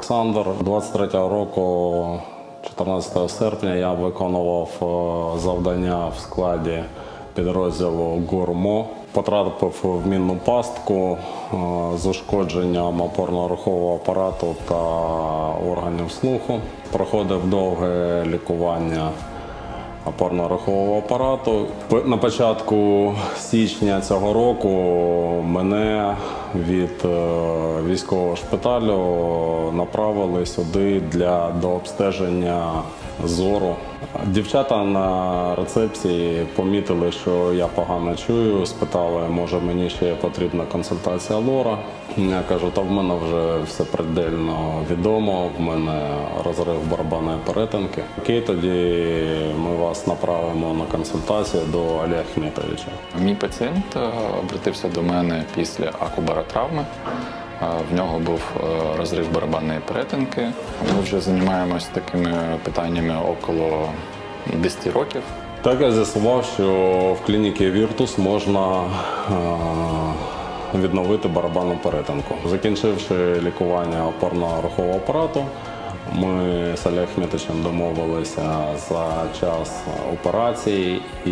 Олександр. 23-го року, 14 серпня, я виконував е, завдання в складі підрозділу ГУРМО. Потрапив в мінну пастку е, з ушкодженням опорно-рухового апарату та органів слуху. Проходив довге лікування опорно-рухового апарату. На початку січня цього року мене від е, військового шпиталю направили сюди для дообстеження зору. Дівчата на рецепції помітили, що я погано чую, спитали, може мені ще потрібна консультація лора. Я кажу, та в мене вже все предельно відомо, в мене розрив барабанної перетинки. Окей, тоді ми вас направимо на консультацію до Олега Хмітовича. Мій пацієнт е, обратився до мене після акубаротравми. Е, В нього був е, розрив барабанної перетинки. Ми вже займаємось такими питаннями около 10 років. Так я з'ясував, що в клініці Віртус можна е, відновити барабанну перетинку. Закінчивши лікування опорно-рухового апарату, ми з Олегом Хмітичем домовилися за час операції, і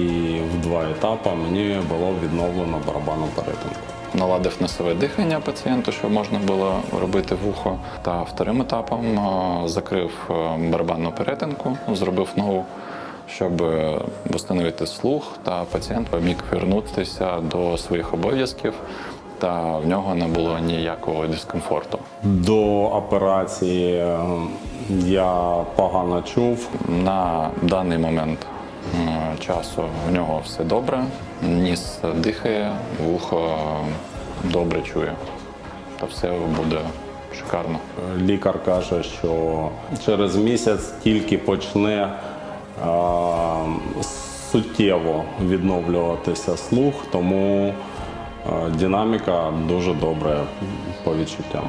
в два етапи мені було відновлено барабанну перетинку. Наладив носове дихання пацієнту, що можна було робити вухо. Та вторим етапом е, закрив е, барабанну перетинку, зробив нову, щоб е, встановити слух, та пацієнт міг повернутися до своїх обов'язків, та в нього не було ніякого дискомфорту. До операції е, я погано чув. На даний момент е, часу в нього все добре, ніс дихає, вухо добре чує. Та все буде шикарно. Лікар каже, що через місяць тільки почне е, суттєво відновлюватися слух, тому е, динаміка дуже добре по відчуттям.